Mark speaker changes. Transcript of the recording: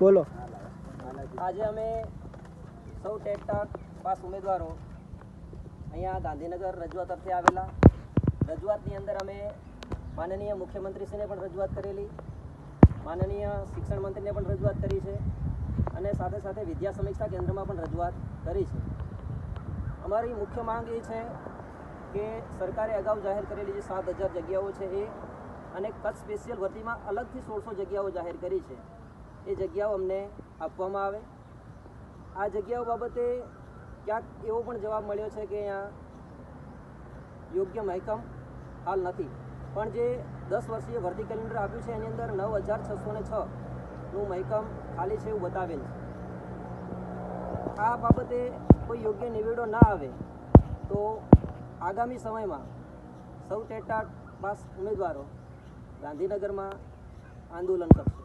Speaker 1: બોલો.
Speaker 2: આજે અમે સૌ ટેકટાક પાસ ઉમેદવારો અહીંયા ગાંધીનગર રજૂઆત અર્થે આવેલા. રજૂઆતની અંદર અમે માનનીય મુખ્યમંત્રીશ્રીને પણ રજૂઆત કરેલી. માનનીય શિક્ષણ મંત્રીને પણ રજૂઆત કરી છે. અને સાથે સાથે વિદ્યા સમીક્ષા કેન્દ્રમાં પણ રજૂઆત કરી છે. અમારી મુખ્ય માંગ એ છે કે સરકારે અગાઉ જાહેર કરેલી જે સાત હજાર જગ્યાઓ છે એ અને કચ્છ સ્પેશિયલ ભરતીમાં અલગથી સોળસો જગ્યાઓ જાહેર કરી છે. એ જગ્યાઓ અમને આપવામાં આવે. આ જગ્યાઓ બાબતે ક્યાંક એવો પણ જવાબ મળ્યો છે કે અહીંયા યોગ્ય મહેકમ હાલ નથી. પણ જે દસ વર્ષીય ભરતી કેલેન્ડર આપ્યું છે, એની અંદર નવ હજાર છસો ને છ નું મહેકમ ખાલી છે એવું બતાવેલ છે. આ બાબતે કોઈ યોગ્ય નિવેડો ના આવે તો આગામી સમયમાં સૌ ટેટા પાસ ઉમેદવારો ગાંધીનગરમાં આંદોલન કરશે.